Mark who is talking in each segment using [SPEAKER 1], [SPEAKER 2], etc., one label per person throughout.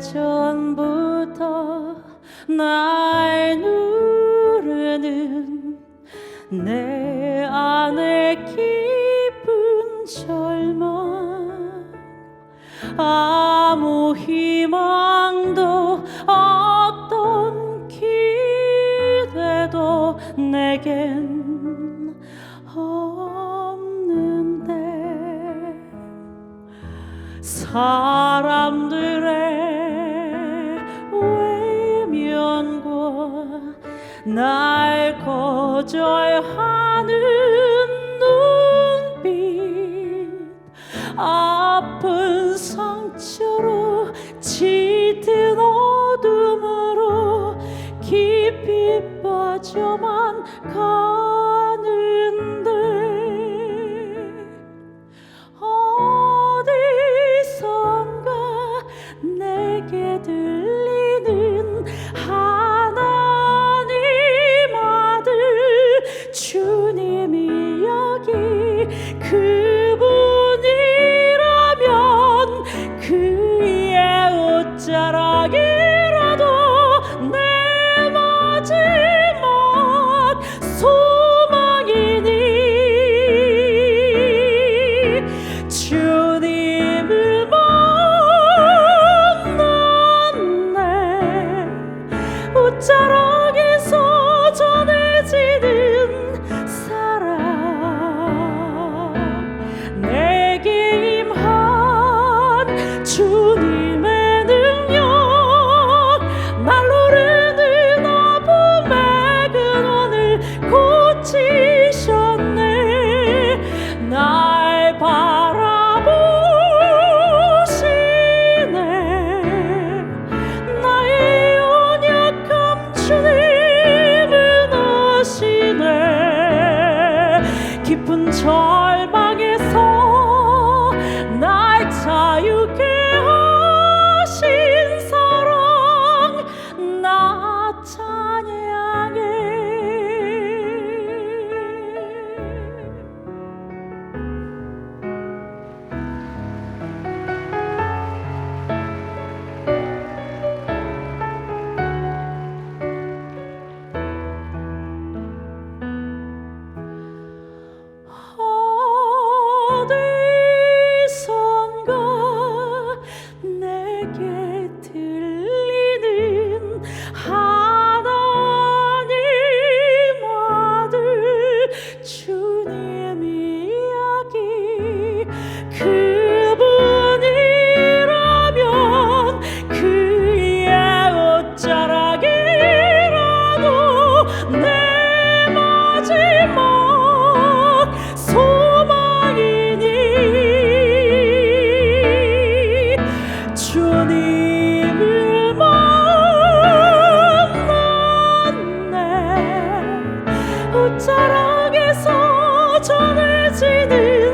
[SPEAKER 1] 전부터 날 누르는 내 안에 깊은 절망 아무 희망도 어떤 기대도 내겐 없는데 사람들의 날 거절하는 눈빛 아픈 상처로 짙은 어둠으로 깊이 빠져만 가 그 옷자락에서 전해지는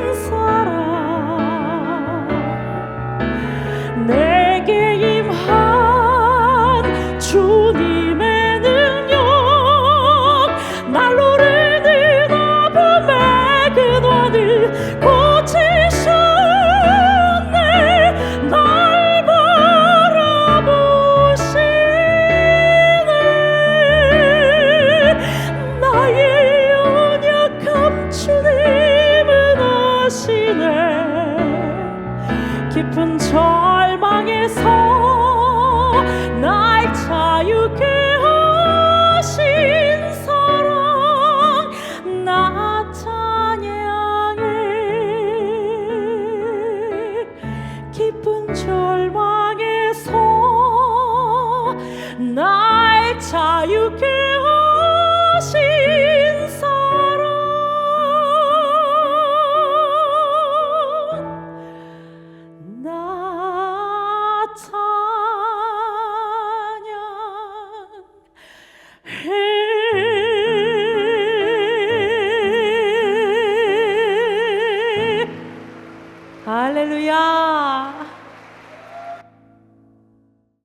[SPEAKER 1] 깊은 절망에서 날 자유케 하신 사랑 나 찬양해. 깊은 절망에서 날 자유케